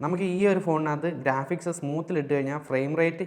നമുക്ക് ഈ ഒരു ഫോണിനകത്ത് ഗ്രാഫിക്സ് സ്മൂത്തിൽ ഇട്ട് കഴിഞ്ഞാൽ ഫ്രെയിം റേറ്റ്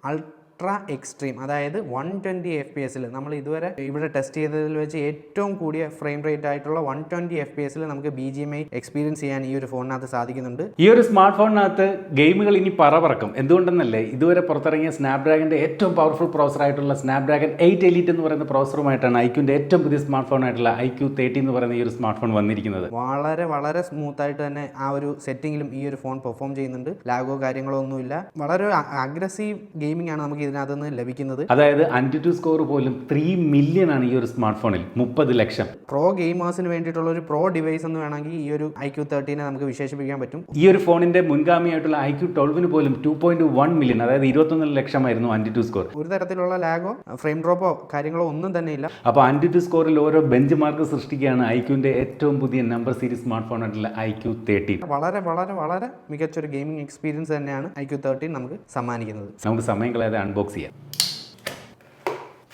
അൾട്രാ എക്സ്ട്രീം അതായത് വൺ ട്വന്റി എഫ് പി എസിൽ നമ്മൾ ഇതുവരെ ഇവിടെ ടെസ്റ്റ് ചെയ്തതിൽ വെച്ച് ഏറ്റവും കൂടിയ ഫ്രെയിം റേറ്റ് ആയിട്ടുള്ള വൺ ട്വന്റി എഫ് പി എസിൽ നമുക്ക് B G M I experience ചെയ്യാൻ ഈ ഒരു ഫോണിനകത്ത് സാധിക്കുന്നുണ്ട്. ഈ ഒരു സ്മാർട്ട് ഫോണിനകത്ത് ഗെയിമുകൾ ഇനി പറ പറക്കും എന്തുകൊണ്ടെന്നല്ലേ? ഇതുവരെ പുറത്തിറങ്ങിയ സ്നാപ്ഡ്രാഗന്റെ ഏറ്റവും പവർഫുൾ പ്രോസർ ആയിട്ടുള്ള സ്നാപ്ഡ്രാഗൻ എയ്റ്റ് എലിറ്റ് എന്ന് പറയുന്ന പ്രോസറുമായിട്ടാണ് ഐക്യൂന്റെ ഏറ്റവും പുതിയ സ്മാർട്ട് ഫോൺ ആയിട്ടുള്ള ഐക്യു തേർട്ടി എന്ന് പറയുന്ന ഈ ഒരു സ്മാർട്ട് ഫോൺ വന്നിരിക്കുന്നത്. വളരെ വളരെ സ്മൂത്ത് ആയിട്ട് തന്നെ ആ ഒരു സെറ്റിങ്ങിലും ഈ ഒരു ഫോൺ പെർഫോം ചെയ്യുന്നുണ്ട്. ലാഗോ കാര്യങ്ങളോ ഒന്നുമില്ല വളരെ അഗ്രസീവ് ഗെയിമിംഗ് ആണ് നമുക്ക് ഇതിനകത്ത് നിന്ന് ലഭിക്കുന്നത്. അതായത് അന്റി ടു സ്കോർ പോലും ത്രീ മില്യൺ ആണ് ഈ ഒരു സ്മാർട്ട് ഫോണിൽ മുപ്പത് ലക്ഷം. പ്രോ ഗെയിമേഴ്സിന് വേണ്ടിയിട്ടുള്ള ഒരു പ്രോ ഡിവൈസ് എന്ന് വേണമെങ്കിൽ ഈ ഒരു ഐ ക്യൂ തേർട്ടീനെ നമുക്ക് വിശേഷിപ്പിക്കാൻ പറ്റും. ഈ ഒരു ഫോണിന്റെ മുൻഗാമിയായിട്ടുള്ള ഐ ക്യു ട്വൽവിന് പോലും ടു പോയിന്റ് വൺ മില്യൺ അതായത് ഇരുപത്തൊന്ന് ലക്ഷമായിരുന്നു അന്റി ടു സ്കോർ ഒരു തരത്തിലുള്ള ലാഗോ ഫ്രെയിം ഡ്രോപ്പോ കാര്യങ്ങളോ ഒന്നും തന്നെ ഇല്ല. അപ്പോൾ അന്റി ടു സ്കോറിൽ ഓരോ ബെഞ്ച് മാർക്ക് സൃഷ്ടിക്കുകയാണ് ഐ ഐക്യുവിന്റെ ഏറ്റവും പുതിയ നമ്പർ സീരീസ് സ്മാർട്ട് ഫോൺ ആയിട്ടുള്ള ഐ ക്യു തേർട്ടീൻ വളരെ വളരെ വളരെ മികച്ചൊരു ഗെയിമിംഗ് എക്സ്പീരിയൻസ് തന്നെയാണ് ഐ ക്യൂ തേർട്ടീൻ നമുക്ക് സമ്മാനിക്കുന്നത്. നമുക്ക് സമയം കളയാതെ അൺബോക്സ് ചെയ്യാം.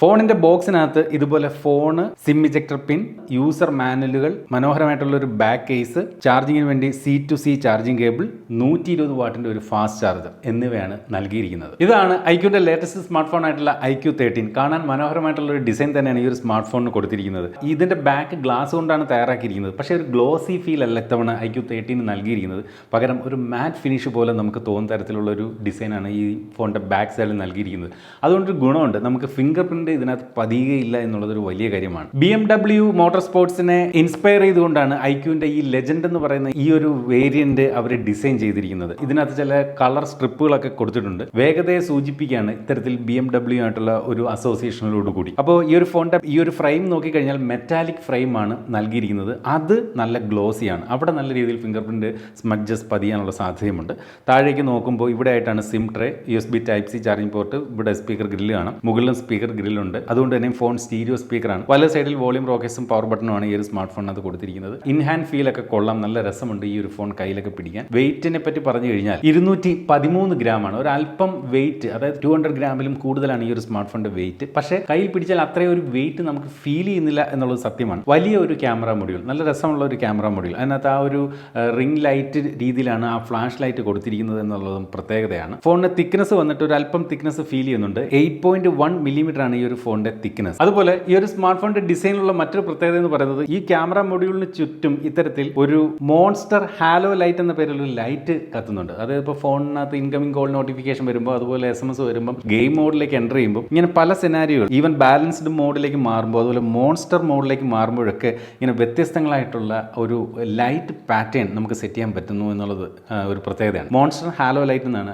ഫോണിന്റെ ബോക്സിനകത്ത് ഇതുപോലെ phone sim ejector pin user മാനുവലുകൾ മനോഹരമായിട്ടുള്ള ഒരു ബാക്ക് കേസ് ചാർജിങ്ങിന് വേണ്ടി C to C charging cable നൂറ്റി ഇരുപത് വാട്ടിന്റെ ഒരു ഫാസ്റ്റ് ചാർജർ എന്നിവയാണ് നൽകിയിരിക്കുന്നത്. ഇതാണ് ഐക്യൂന്റെ ലേറ്റസ്റ്റ് സ്മാർട്ട് ഫോൺ ആയിട്ടുള്ള ഐക്യു തേർട്ടീൻ കാണാൻ മനോഹരമായിട്ടുള്ള ഒരു ഡിസൈൻ തന്നെയാണ് ഈ ഒരു സ്മാർട്ട് ഫോണിന് കൊടുത്തിരിക്കുന്നത്. ഇതിന്റെ ബാക്ക് ഗ്ലാസ് കൊണ്ടാണ് തയ്യാറാക്കിയിരിക്കുന്നത്. പക്ഷേ ഒരു ഗ്ലോസി ഫീൽ അല്ല ഇത്തവണ ഐക്യു തേർട്ടീന് നൽകിയിരിക്കുന്നത്. പകരം ഒരു മാറ്റ് ഫിനിഷ് പോലെ നമുക്ക് തോന്നുന്ന തരത്തിലുള്ള ഒരു ഡിസൈനാണ് ഈ ഫോണിന്റെ ബാക്ക് സൈഡിൽ നൽകിയിരിക്കുന്നത്. അതുകൊണ്ടൊരു ഗുണമുണ്ട്. നമുക്ക് ഫിംഗർ പ്രിന്റ് ഇതിനകത്ത് പതിയുകയില്ല എന്നുള്ളതൊരു വലിയ കാര്യമാണ്. ബി എം ഡബ്ല്യു മോട്ടോർ സ്പോർട്സിനെ ഇൻസ്പയർ ചെയ്തുകൊണ്ടാണ് ഐക്യുവിന്റെ ഈ ലെജൻഡ് എന്ന് പറയുന്ന ഈ ഒരു വേരിയന്റ് അവർ ഡിസൈൻ ചെയ്തിരിക്കുന്നത്. ഇതിനകത്ത് ചില കളർ സ്ട്രിപ്പുകളൊക്കെ കൊടുത്തിട്ടുണ്ട്. വേഗതയെ സൂചിപ്പിക്കുകയാണ് ഇത്തരത്തിൽ ബി എം ഡബ്ല്യു ആയിട്ടുള്ള ഒരു അസോസിയേഷനിലോട് കൂടി. അപ്പോൾ ഈ ഒരു ഫോണിന്റെ ഈ ഒരു ഫ്രെയിം നോക്കിക്കഴിഞ്ഞാൽ മെറ്റാലിക് ഫ്രെയിം ആണ് നൽകിയിരിക്കുന്നത്. അത് നല്ല ഗ്ലോസിയാണ് അവിടെ നല്ല രീതിയിൽ ഫിംഗർ പ്രിന്റ് സ്മഗ്ജസ് പതിയാനുള്ള സാധ്യതയുമുണ്ട്. താഴേക്ക് നോക്കുമ്പോൾ ഇവിടെ ആയിട്ടാണ് sim tray U S B type C charging port ഇവിടെ സ്പീക്കർ ഗ്രില്ല് കാണാം. മുകളിലും സ്പീക്കർ ഗ്രില്ലുണ്ട് അതുകൊണ്ട് തന്നെ ഫോൺ സ്റ്റീരിയോ സ്പീക്കറാണ് പല സൈഡിൽ വോളിയം റോക്കേഴ്സും പവർ ബട്ടണുമാണ് ഈ ഒരു സ്മാർട്ട് ഫോണിനകത്ത് കൊടുത്തിരിക്കുന്നത്. ഇൻഹാൻഡ് ഫീൽ ഒക്കെ കൊള്ളാം. നല്ല രസമുണ്ട് ഈ ഒരു ഫോൺ കയ്യിലൊക്കെ പിടിക്കാൻ. വെയിറ്റിനെ പറ്റി പറഞ്ഞു കഴിഞ്ഞാൽ ഇരുന്നൂറ്റി പതിമൂന്ന് ഗ്രാമാണ് ഒരു അല്പം വെയിറ്റ് അതായത് ടു ഹൺഡ്രഡ് ഗ്രാമിലും കൂടുതലാണ് ഈ ഒരു സ്മാർട്ട് ഫോണിന്റെ വെയിറ്റ് പക്ഷേ കയ്യിൽ പിടിച്ചാൽ അത്രയും ഒരു വെയിറ്റ് നമുക്ക് ഫീൽ ചെയ്യുന്നില്ല എന്നുള്ളത് സത്യമാണ്. വലിയ ഒരു ക്യാമറ മൊഡ്യൂൾ നല്ല രസമുള്ള ഒരു ക്യാമറ മൊഡ്യൂൾ അതിനകത്ത് ആ ഒരു റിംഗ് ലൈറ്റ് രീതിയിലാണ് ആ ഫ്ലാഷ് ലൈറ്റ് കൊടുത്തിരിക്കുന്നത് എന്നുള്ളതും പ്രത്യേകതയാണ്. ഫോണിന്റെ തിക്നെസ് വന്നിട്ട് ഒരു അല്പം തിക്നെസ് ഫീൽ ചെയ്യുന്നുണ്ട്. എയ്റ്റ് പോയിന്റ് വൺ മില്ലിമീറ്റർ ആണ് ഈ ഒരു ഫോണിന്റെ തിക്നെസ് അതുപോലെ ഈ ഒരു സ്മാർട്ട് ഫോണിന്റെ ഡിസൈനിലുള്ള മറ്റൊരു പ്രത്യേകത എന്ന് പറയുന്നത് ഈ ക്യാമറ മൊഡ്യൂളിന് ചുറ്റും ഇത്തരത്തിൽ ഒരു മോൺസ്റ്റർ ഹാലോ ലൈറ്റ് എന്ന പേരിൽ ഒരു ലൈറ്റ് കത്തുന്നുണ്ട്. അതായത് ഇപ്പോൾ ഫോണിനകത്ത് ഇൻകമിംഗ് കോൾ നോട്ടിഫിക്കേഷൻ വരുമ്പോൾ അതുപോലെ എസ് എം എസ് വരുമ്പോൾ ഗെയിം മോഡിലേക്ക് എന്റർ ചെയ്യുമ്പോൾ ഇങ്ങനെ പല സെനാരിയോ ഈവൻ ബാലൻസ്ഡ് മോഡിലേക്ക് മാറുമ്പോൾ അതുപോലെ മോൺസ്റ്റർ മോഡിലേക്ക് മാറുമ്പോഴൊക്കെ ഇങ്ങനെ വ്യത്യസ്തങ്ങളായിട്ടുള്ള ഒരു ലൈറ്റ് പാറ്റേൺ നമുക്ക് സെറ്റ് ചെയ്യാൻ പറ്റുന്നു എന്നുള്ളത് ഒരു പ്രത്യേകതയാണ്. മോൺസ്റ്റർ ഹാലോ ലൈറ്റ് എന്നാണ്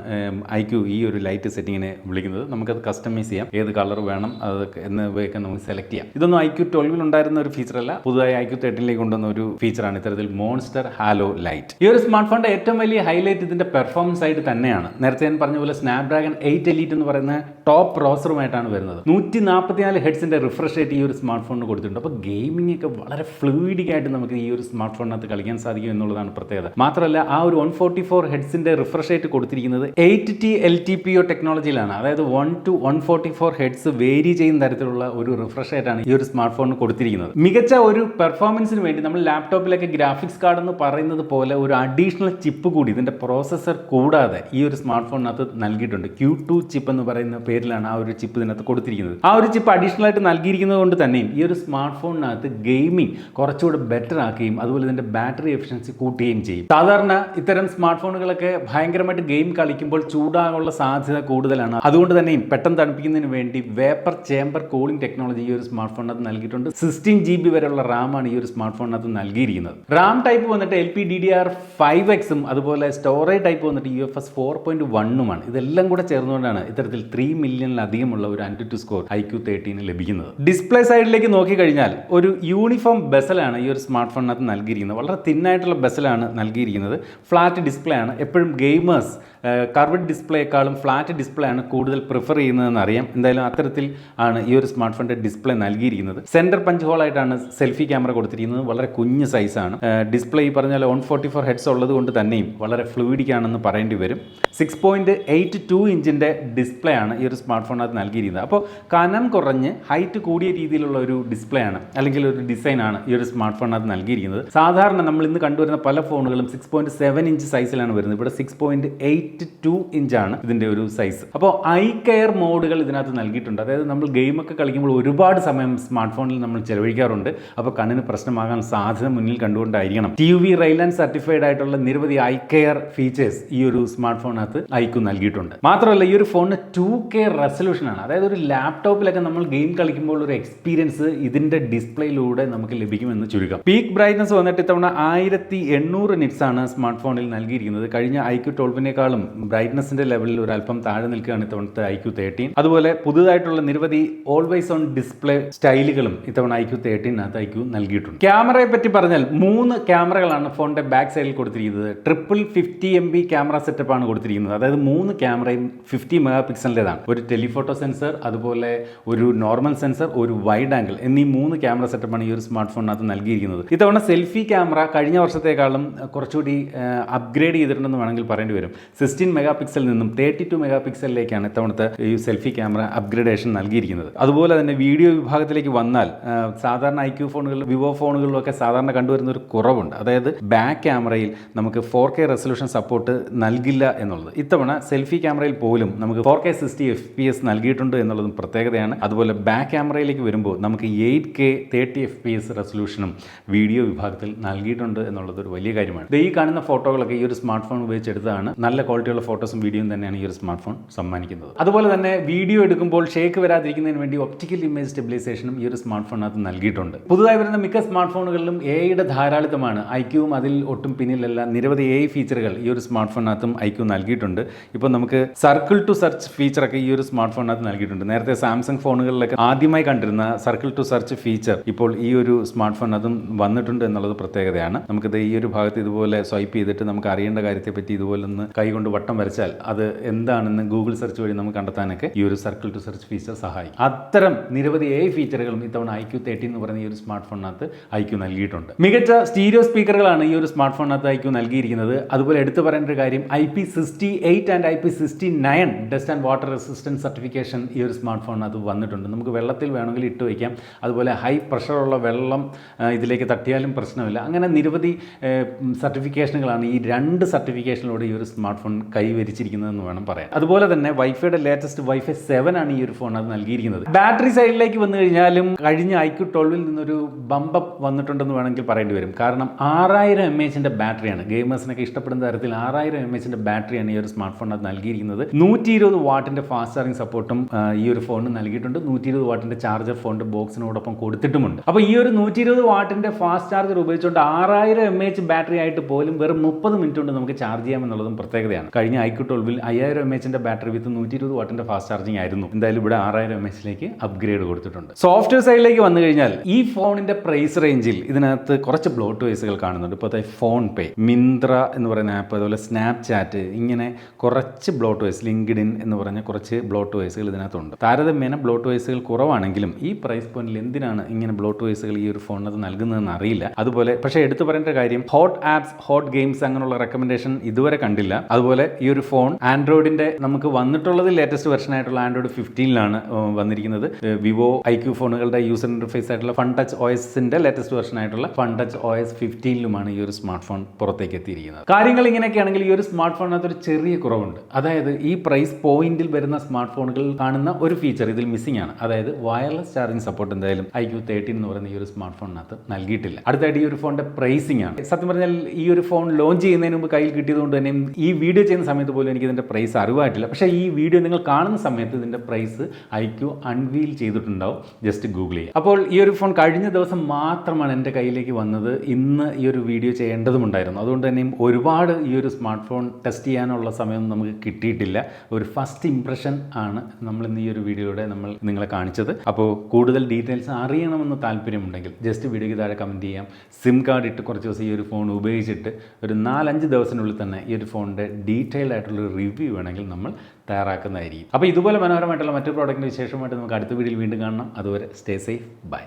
ഐ ഈ ഒരു ലൈറ്റ് സെറ്റിങ്ങിനെ വിളിക്കുന്നത്. നമുക്കത് കസ്റ്റമൈസ് ചെയ്യാം. ഏത് കളർ വേണം അത് എന്നിവയൊക്കെ നമുക്ക് സെലക്ട് ചെയ്യാം. ഇതൊന്നും ഐ ക്യു ട്വൽവിൽ ഉണ്ടായിരുന്ന ഒരു ഫീച്ചർ അല്ല. പുതുതായി ഐ ക്യു തേർട്ടീനിലേക്ക് കൊണ്ടുവന്ന ഒരു ഫീച്ചറാണ് ഇത്തരത്തിൽ മോൺസ്റ്റർ ഹാലോ ലൈറ്റ് ഈ ഒരു സ്മാർട്ട് ഫോണിന്റെ ഏറ്റവും വലിയ ഹൈലൈറ്റ് ഇതിന്റെ പെർഫോമൻസ് ആയിട്ട് തന്നെയാണ്. നേരത്തെ ഞാൻ പറഞ്ഞ പോലെ സ്നാപ്ഡ്രാഗൺ എയ്റ്റ് എലീറ്റ് എന്ന് പറയുന്ന ടോപ്പ് പ്രോസറുമായിട്ടാണ് വരുന്നത്. നൂറ്റി നാൽപ്പത്തിനാല് ഹെഡ്സിന്റെ റിഫ്രഷ് റേറ്റ് ഈ ഒരു സ്മാർട്ട് ഫോണിന് കൊടുത്തിട്ടുണ്ട്. അപ്പോൾ ഗെയിമിംഗ് ഒക്കെ വളരെ ഫ്ലൂയിഡിക് ആയിട്ട് നമുക്ക് ഈ ഒരു സ്മാർട്ട് ഫോണിനകത്ത് കളിക്കാൻ സാധിക്കും എന്നുള്ളതാണ് പ്രത്യേകത. മാത്രമല്ല ആ ഒരു വൺ ഫോർട്ടി ഫോർ ഹെഡ്സിന്റെ റിഫ്രഷ് റേറ്റ് കൊടുത്തിരിക്കുന്നത് eight T L T P O ടെക്നോളജിയിലാണ് അതായത് one two one forty four hertz vary ചെയ്യുന്ന തരത്തിലുള്ള ഒരു റിഫ്രഷ് ആയിട്ടാണ് ഈ ഒരു സ്മാർട്ട് ഫോണിന് കൊടുത്തിരിക്കുന്നത്. മികച്ച ഒരു പെർഫോമൻസിന് വേണ്ടി നമ്മൾ ലാപ്ടോപ്പിലൊക്കെ ഗ്രാഫിക്സ് കാർഡ് എന്ന് പറയുന്നത് പോലെ ഒരു അഡീഷണൽ ചിപ്പ് കൂടി ഇതിന്റെ പ്രോസസ്സർ കൂടാതെ ഈ ഒരു സ്മാർട്ട് ഫോണിനകത്ത് നൽകിയിട്ടുണ്ട്. ക്യൂ ടു ചിപ്പ് എന്ന് പറയുന്ന പേരിലാണ് ആ ഒരു ചിപ്പ് ഇതിനകത്ത് കൊടുത്തിരിക്കുന്നത്. ആ ഒരു ചിപ്പ് അഡീഷണൽ ആയിട്ട് നൽകിയിരിക്കുന്നത് കൊണ്ട് തന്നെയും ഈ ഒരു സ്മാർട്ട് ഫോണിനകത്ത് ഗെയിമിംഗ് കുറച്ചുകൂടെ ബെറ്റർ ആക്കുകയും അതുപോലെ ഇതിന്റെ ബാറ്ററി എഫിഷ്യൻസി കൂട്ടുകയും ചെയ്യും. സാധാരണ ഇത്തരം സ്മാർട്ട് ഫോണുകളൊക്കെ ഭയങ്കരമായിട്ട് ഗെയിം കളിക്കുമ്പോൾ ചൂടാകാനുള്ള സാധ്യത കൂടുതലാണ്. അതുകൊണ്ട് തന്നെയും പെട്ടെന്ന് തണുപ്പിക്കുന്നതിന് വേണ്ടി വേപ്പർ ചേംബർ കൂളിംഗ് ടെക്നോളജി ഈ ഒരു സ്മാർട്ട് ഫോണിനകത്ത് നൽകിയിട്ടുണ്ട്. സിക്സ്റ്റീൻ ജി ബി വരെയുള്ള റാമാണ് ഈ ഒരു സ്മാർട്ട് ഫോണിനകത്ത് നൽകിയിരിക്കുന്നത്. റാം ടൈപ്പ് വന്നിട്ട് L P D D R five എക്സും അതുപോലെ സ്റ്റോറേജ് ടൈപ്പ് വന്നിട്ട് U F S four point വണ്ണുമാണ് ഇതെല്ലാം കൂടെ ചേർന്നുകൊണ്ടാണ് ഇത്തരത്തിൽ ത്രീ മില്യണിലധികമുള്ള ഒരു AnTuTu score I Q തേർട്ടീന് ലഭിക്കുന്നത്. ഡിസ്പ്ലേ സൈഡിലേക്ക് നോക്കിക്കഴിഞ്ഞാൽ ഒരു യൂണിഫോം ബെസലാണ് ഈ ഒരു സ്മാർട്ട് ഫോണിനകത്ത് നൽകിയിരിക്കുന്നത്. വളരെ തിന്നായിട്ടുള്ള ബെസലാണ് നൽകിയിരിക്കുന്നത്. ഫ്ലാറ്റ് ഡിസ്പ്ലേ ആണ്. എപ്പോഴും ഗെയിമേഴ്സ് കർവഡ് ഡിസ്പ്ലേക്കാളും ഫ്ലാറ്റ് ഡിസ്പ്ലേ ആണ് കൂടുതൽ പ്രിഫർ ചെയ്യുന്നതെന്ന് അറിയാം. എന്തായാലും അത്തരത്തിൽ ആണ് ഈ ഒരു സ്മാർട്ട് ഫോണിന്റെ ഡിസ്പ്ലേ നൽകിയിരിക്കുന്നത്. സെന്റർ പഞ്ച് ഹോൾ ആയിട്ടാണ് സെൽഫി ക്യാമറ കൊടുത്തിരിക്കുന്നത്. വളരെ കുഞ്ഞ് സൈസാണ് ഡിസ്പ്ലേ ഈ പറഞ്ഞാൽ വൺ ഫോർട്ടി ഫോർ ഹെഡ്സ് ഉള്ളത് കൊണ്ട് തന്നെയും വളരെ ഫ്ലൂയിഡിക് ആണെന്ന് പറയേണ്ടി വരും. സിക്സ് പോയിന്റ് എയ്റ്റ് ടു ഇഞ്ചിന്റെ ഡിസ്പ്ലേ ആണ് ഈ ഒരു സ്മാർട്ട് ഫോണിനകത്ത് നൽകിയിരിക്കുന്നത്. അപ്പോൾ കനം കുറഞ്ഞ് ഹൈറ്റ് കൂടിയ രീതിയിലുള്ള ഒരു ഡിസ്പ്ലേ ആണ് അല്ലെങ്കിൽ ഒരു ഡിസൈൻ ആണ് ഈ ഒരു സ്മാർട്ട് ഫോണിനകത്ത് നൽകിയിരിക്കുന്നത്. സാധാരണ നമ്മൾ ഇന്ന് കണ്ടുവരുന്ന പല ഫോണുകളും സിക്സ് പോയിന്റ് സെവൻ ഇഞ്ച് സൈസിലാണ് വരുന്നത്. ഇവിടെ സിക്സ് പോയിന്റ് എയ്റ്റ് ടു ഇഞ്ചാണ് ഇതിന്റെ ഒരു സൈസ് അപ്പോൾ ഐ കെയർ മോഡുകൾ ഇതിനകത്ത് നൽകിയിട്ടുണ്ട്. അതായത് നമ്മൾ ഗെയിമൊക്കെ കളിക്കുമ്പോൾ ഒരുപാട് സമയം സ്മാർട്ട് ഫോണിൽ നമ്മൾ ചെലവഴിക്കാറുണ്ട്. അപ്പോൾ കണ്ണിന് പ്രശ്നമാകാൻ സാധ്യത മുന്നിൽ കണ്ടുകൊണ്ടായിരിക്കണം. ടി വി റൈലാൻ സർട്ടിഫൈഡ് ആയിട്ടുള്ള നിരവധി ഐ കെയർ ഫീച്ചേഴ്സ് ഈ ഒരു സ്മാർട്ട് ഫോണിനകത്ത് ഐക്കു നൽകിയിട്ടുണ്ട്. മാത്രമല്ല ഈ ഒരു ഫോണിന് ടു കെ റെസൊല്യൂഷൻ ആണ്. അതായത് ഒരു ലാപ്ടോപ്പിലൊക്കെ നമ്മൾ ഗെയിം കളിക്കുമ്പോൾ ഒരു എക്സ്പീരിയൻസ് ഇതിന്റെ ഡിസ്പ്ലേയിലൂടെ നമുക്ക് ലഭിക്കുമെന്ന് ചുരുക്കം. പീക്ക് ബ്രൈറ്റ്നസ് വന്നിട്ട് ഇത്തവണ ആയിരത്തി എണ്ണൂറ് നിറ്റ്സ് ആണ് സ്മാർട്ട് ഫോണിൽ നൽകിയിരിക്കുന്നത്. കഴിഞ്ഞ ഐക്യു ട്വൽവിനേക്കാളും ബ്രൈറ്റ്നസിന്റെ ലെവലിൽ ഒരു അല്പം താഴെ നിൽക്കുകയാണ് ഇത്തവണത്തെ ഐക്യു തേർട്ടീൻ അതുപോലെ പുതുതായിട്ടുള്ള നിരവധി ഓൾവേസ് ഓൺ ഡിസ്പ്ലേ സ്റ്റൈലുകളും ഇത്തവണ ഐക്യു തേർട്ടീനകത്ത് ഐക്യു നൽകിയിട്ടുണ്ട്. ക്യാമറയെ പറ്റി പറഞ്ഞാൽ മൂന്ന് ക്യാമറകളാണ് ഫോണിന്റെ ബാക്ക് സൈഡിൽ കൊടുത്തിരിക്കുന്നത്. Triple fifty M B camera ആണ് കൊടുത്തിരിക്കുന്നത്. അതായത് മൂന്ന് ക്യാമറയും ഫിഫ്റ്റി മെഗാ പിക്സലിന്റെതാണ് ഒരു ടെലിഫോട്ടോ സെൻസർ അതുപോലെ ഒരു നോർമൽ സെൻസർ ഒരു വൈഡ് ആംഗിൾ എന്നീ മൂന്ന് ക്യാമറ സെറ്റപ്പാണ് ഈ ഒരു സ്മാർട്ട് ഫോണിനകത്ത് നൽകിയിരിക്കുന്നത്. ഇത്തവണ സെൽഫി ക്യാമറ കഴിഞ്ഞ വർഷത്തേക്കാളും കുറച്ചുകൂടി അപ്ഗ്രേഡ് ചെയ്തിട്ടുണ്ടെന്ന് വേണമെങ്കിൽ പറയേണ്ടി വരും. സിക്സ്റ്റീൻ മെഗാ പിക്സലിൽ നിന്നും തേർട്ടി ടു മെഗാ പിക്സലിലേക്കാണ് ഇത്തവണത്തെ ഈ സെൽഫി ക്യാമറ അപ്ഗ്രേഡേഷൻ നൽകിയിരിക്കുന്നത്. അതുപോലെ തന്നെ വീഡിയോ വിഭാഗത്തിലേക്ക് വന്നാൽ സാധാരണ ഐ ക്യൂ ഫോണുകളിലും വിവോ ഫോണുകളിലും ഒക്കെ സാധാരണ കണ്ടുവരുന്ന ഒരു കുറവുണ്ട്. അതായത് ബാക്ക് ക്യാമറയിൽ നമുക്ക് ഫോർ കെ റെസൊല്യൂഷൻ സപ്പോർട്ട് നൽകില്ല എന്നുള്ളത്. ഇത്തവണ സെൽഫി ക്യാമറയിൽ പോലും നമുക്ക് four K sixty F P S നൽകിയിട്ടുണ്ട് എന്നുള്ളതും പ്രത്യേകതയാണ്. അതുപോലെ ബാക്ക് ക്യാമറയിലേക്ക് വരുമ്പോൾ നമുക്ക് eight K thirty F P S റെസൊല്യൂഷനും video വിഭാഗത്തിൽ നൽകിയിട്ടുണ്ട് എന്നുള്ളത് ഒരു വലിയ കാര്യമാണ്. ഈ കാണുന്ന ഫോട്ടോകളൊക്കെ ഈ ഒരു സ്മാർട്ട് ഫോൺ ഉപയോഗിച്ചെടുത്തതാണ്. നല്ല ക്വാളിറ്റിയുള്ള ഫോട്ടോസും വീഡിയോയും തന്നെയാണ് ഈ ഒരു സ്മാർട്ട് ഫോൺ സമ്മാനിക്കുന്നത്. അതുപോലെ തന്നെ വീഡിയോ എടുക്കുമ്പോൾ ഷേക്ക് വരാതിരിക്കുന്നതിന് വേണ്ടി ഒപ്റ്റിക്കൽ ഇമേജ് സ്റ്റെബിലൈസേഷനും ഈ ഒരു സ്മാർട്ട് ഫോണിനകത്ത് നൽകിയിട്ടുണ്ട്. പുതുതായി വരുന്ന മിക്ക സ്മാർട്ട് ഫോണുകളിലും എയുടെ ധാരാളിത്തമാണ്. ഐക്യവും അതിൽ ഒട്ടും പിന്നിലല്ല. നിരവധി എ ഫീച്ചറുകൾ ഈ ഒരു സ്മാർട്ട് ഫോണിനകത്തും ഐക്യു നൽകിയിട്ടുണ്ട്. ഇപ്പോൾ നമുക്ക് സർക്കിൾ ടു സെർച്ച് ഫീച്ചറൊക്കെ ഈ ഒരു സ്മാർട്ട് ഫോണിനകത്ത് നൽകിയിട്ടുണ്ട്. നേരത്തെ സാംസങ് ഫോണുകളിലൊക്കെ ആദ്യമായി കണ്ടിരുന്ന സർക്കിൾ ടു സെർച്ച് ഫീച്ചർ ഇപ്പോൾ ഈ ഒരു സ്മാർട്ട് ഫോണിനകത്തും വന്നിട്ടുണ്ട് എന്നുള്ളത് പ്രത്യേകതയാണ്. നമുക്കിത് ഈ ഒരു ഭാഗത്ത് ഇതുപോലെ സ്വൈപ്പ് ചെയ്തിട്ട് നമുക്ക് അറിയേണ്ട കാര്യത്തെ പറ്റി ഇതുപോലെ ഒന്ന് കൈകൊണ്ട് വട്ടം വരച്ചാൽ അത് എന്താണെന്ന് ഗൂഗിൾ സെർച്ച് വഴി നമുക്ക് കണ്ടെത്താനൊക്കെ ഈ ഒരു സർക്കിൾ ടു സെർച്ച് ഫീച്ചർ സഹായിക്കും. അത്തരം നിരവധി എ ഫീച്ചറുകളും ഇത്തവണ ഐ ക്യു തേർട്ടി എന്ന് പറയുന്ന ഈ ഒരു സ്മാർട്ട് ഫോണിനകത്ത് ഐ ക്യു നൽകിയിട്ടുണ്ട്. മികച്ച സ്റ്റീരിയോ സ്പീക്കറുകളാണ് ഈ ഒരു സ്മാർട്ട് ഫോണിനകത്ത് ഐ ക്യു നൽകിയിരിക്കുന്നത്. അതുപോലെ എടുത്തു പറയേണ്ട ഒരു കാര്യം I P sixty eight and I P sixty nine dust and water resistance certification ഈ ഒരു സ്മാർട്ട് ഫോണിനകത്ത് വന്നിട്ടുണ്ട്. നമുക്ക് വെള്ളത്തിൽ വേണമെങ്കിൽ ഇട്ട് വയ്ക്കാം. അതുപോലെ ഹൈ പ്രഷറുള്ള വെള്ളം ഇതിലേക്ക് തട്ടിയാലും പ്രശ്നമില്ല. അങ്ങനെ നിരവധി സർട്ടിഫിക്കേഷനുകളാണ് ഈ രണ്ട് സർട്ടിഫിക്കേഷനിലൂടെ ഈ ഒരു സ്മാർട്ട് ഫോൺ കൈവരിച്ചിരിക്കുന്നതെന്ന് വേണം പറയാം അതുപോലെ തന്നെ വൈഫൈയുടെ ലേറ്റസ്റ്റ് വൈഫൈ സെവൻ ആണ് ഈ ഒരു ഫോൺ അത് നൽകിയിരിക്കുന്നത്. ബാറ്ററി സൈഡിലേക്ക് വന്നു കഴിഞ്ഞാലും കഴിഞ്ഞ ഐക്യു ട്വൽവിൽ നിന്നൊരു ബമ്പപ്പ് വന്നിട്ടുണ്ടെന്ന് വേണമെങ്കിൽ പറയേണ്ടി വരും. കാരണം ആറായിരം എം എച്ചിന്റെ ബാറ്ററിയാണ്. ഗെയിമേഴ്സിനൊക്കെ ഇഷ്ടപ്പെടുന്ന തരത്തിൽ ആറായിരം എം എച്ചിന്റെ ബാറ്ററിയാണ് ഈ ഒരു സ്മാർട്ട് അത് നൽകിയിരിക്കുന്നത്. നൂറ്റി ഇരുപത് വാട്ടിന്റെ ഫാസ്റ്റ് ചാർജിങ് സപ്പോർട്ടും ഈ ഒരു ഫോണിന് നൽകിയിട്ടുണ്ട്. നൂറ്റി ഇരുപത് വാട്ടിന്റെ ചാർജർ ഫോണിന്റെ ബോക്സിനോടൊപ്പം കൊടുത്തിട്ടുമുണ്ട്. അപ്പോൾ ഈ ഒരു നൂറ്റി ഇരുപത് വാട്ടിന്റെ ഫാസ്റ്റ് ചാർജർ ഉപയോഗിച്ചുകൊണ്ട് ആറായിരം എം എച്ച് ബാറ്ററി ആയിട്ട് പോലും വെറും മുപ്പത് മിനിറ്റ് കൊണ്ട് നമുക്ക് ചാർജ് ചെയ്യാമെന്നുള്ളതും പ്രത്യേകതയാണ്. കഴിഞ്ഞ ഐക്യു ട്വൽവിൽ അയ്യായിരം എം എച്ചിന്റെ ബാറ്ററി വിത്ത് നൂറ്റി ഇരുപത് വാട്ടിന്റെ ഫാസ്റ്റ് ചാർജിങ് ആയിരുന്നു. എന്തായാലും ഇവിടെ ആറായിരം എം എച്ചിലേക്ക് അപ്ഗ്രേഡ് കൊടുത്തിട്ടുണ്ട്. സോഫ്റ്റ്വെയർ സൈഡിലേക്ക് വന്നു കഴിഞ്ഞാൽ ഈ ഫോണിന്റെ പ്രൈസ് റേഞ്ചിൽ ഇതിനകത്ത് കുറച്ച് ബ്ലോട്ട് വേസുകൾ കാണുന്നുണ്ട്. ഇപ്പോൾ ഫോൺ പേ മിന്ത്ര എന്ന് പറയുന്ന ആപ്പ് അതുപോലെ സ്നാപ് ചാറ്റ് ഇങ്ങനെ കുറച്ച് ബ്ലോട്ട് വേസ് ലിങ്ക്ഡിൻ എന്ന് പറഞ്ഞ കുറച്ച് ബ്ലോട്ട് വേസുകൾ ഇതിനകത്തുണ്ട്. താരതമ്യേന ബ്ലോട്ട് വേസുകൾ കുറവാണെങ്കിലും ഈ പ്രൈസ് പോയിന്റിൽ എന്തിനാണ് ഇങ്ങനെ ബ്ലോട്ട് വേസുകൾ ഈ ഒരു ഫോണിനകത്ത് നൽകുന്നതെന്ന് അറിയില്ല. അതുപോലെ പക്ഷേ എടുത്തു പറയേണ്ട കാര്യം ഹോട്ട് ആപ്സ് ഹോട്ട് ഗെയിംസ് അങ്ങനെയുള്ള റെക്കമെൻഡേഷൻ ഇതുവരെ കണ്ടില്ല. അതുപോലെ ഈ ഒരു ഫോൺ ആൻഡ്രോയിഡിന്റെ നമുക്ക് വന്നിട്ടുള്ളത് ലേറ്റസ്റ്റ് വെർഷൻ ആയിട്ടുള്ള ആൻഡ്രോയിഡ് ഫിഫ്റ്റീനിലാണ് വന്നിരിക്കുന്നത്. വിവോ ഐ ക്യു ഫോണുകളുടെ യൂസർ ഇന്റർഫേസ് ആയിട്ടുള്ള ഫൺ ടച്ച് ഒ എസിന്റെ ലേറ്റസ്റ്റ് വെർഷൻ ആയിട്ടുള്ള ഫൺ ടച്ച് ഒ എസ് ഫിഫ്റ്റീനിലുമാണ് ഈ ഒരു സ്മാർട്ട് ഫോൺ പുറത്തേക്ക് എത്തിയിരിക്കുന്നത്. കാര്യങ്ങൾ ഇങ്ങനെയൊക്കെയാണെങ്കിൽ ഈ ഒരു സ്മാർട്ട് ഫോണിനകത്ത് ഒരു ചെറിയ കുറവുണ്ട്. അതായത് ഈ പ്രൈസ് പോയിന്റിൽ വരുന്ന സ്മാർട്ട് ഫോണുകളിൽ കാണുന്ന ഒരു ഫീച്ചർ ഇതിൽ മിസ്സിംഗ് ആണ്. അതായത് വയർലെസ് ചാർജിംഗ് സപ്പോർട്ട് എന്തായാലും ഐ ക്യു തേർട്ടീൻ എന്ന് പറയുന്ന ഈ ഒരു സ്മാർട്ട് ഫോണിനകത്ത് നൽകിയിട്ടില്ല. അടുത്തായിട്ട് ഈ ഒരു ഫോണിന്റെ പ്രൈസിംഗ് ആണ്. സത്യം പറഞ്ഞാൽ ഈ ഒരു ഫോൺ ലോഞ്ച് ചെയ്യുന്നതിന് മുമ്പ് കയ്യിൽ കിട്ടിയതുകൊണ്ട് തന്നെ ഈ വീഡിയോ ചെയ്യുന്ന സമയത്ത് പോലും എനിക്ക് ഇതിന്റെ പ്രൈസ് അറിവായിട്ടില്ല. പക്ഷേ ഈ വീഡിയോ നിങ്ങൾ കാണുന്ന സമയത്ത് ഇതിന്റെ പ്രൈസ് ഐ ക്യു അൺവീൽ ചെയ്തിട്ടുണ്ടാവും. ജസ്റ്റ് ഗൂഗിൾ ചെയ്യുക അപ്പോൾ ഈ ഒരു ഫോൺ കഴിഞ്ഞ ദിവസം മാത്രമാണ് എന്റെ കയ്യിലേക്ക് വന്നത്. ഇന്ന് ഈ ഒരു വീഡിയോ ചെയ്യേണ്ടതുമുണ്ടായിരുന്നു അതുകൊണ്ട് തന്നെയും ഒരുപാട് ഈ ഒരു സ്മാർട്ട് ഫോൺ ടെസ്റ്റ് ചെയ്യാനുള്ള സമയം നമുക്ക് കിട്ടിയിട്ടില്ല. ഒരു ഫസ്റ്റ് ഇംപ്രഷൻ ആണ് നമ്മൾ ഇന്ന് ഈ ഒരു വീഡിയോയുടെ നമ്മൾ നിങ്ങളെ കാണിച്ചത്. അപ്പോൾ കൂടുതൽ ഡീറ്റെയിൽസ് അറിയണമെന്ന് താല്പര്യമുണ്ടെങ്കിൽ ജസ്റ്റ് വീഡിയോയ്ക്ക് താഴെ കമന്റ് ചെയ്യാം. സിം കാർഡ് ഇട്ട് കുറച്ച് ദിവസം ഈ ഒരു ഫോൺ ഉപയോഗിച്ചിട്ട് ഒരു നാലഞ്ച് ദിവസത്തിനുള്ളിൽ തന്നെ ഈ ഒരു ഫോണിന്റെ ഡീറ്റെയിൽഡ് ആയിട്ടുള്ള റിവ്യൂ വേണമെങ്കിൽ നമ്മൾ തയ്യാറാക്കുന്നതായിരിക്കും. അപ്പോൾ ഇതുപോലെ മനോഹരമായിട്ടുള്ള മറ്റു പ്രോഡക്റ്റിന്റെ വിശേഷമായിട്ട് നമുക്ക് അടുത്ത വീഡിയോയിൽ വീണ്ടും കാണണം. അതുവരെ സ്റ്റേ സേഫ് ബൈ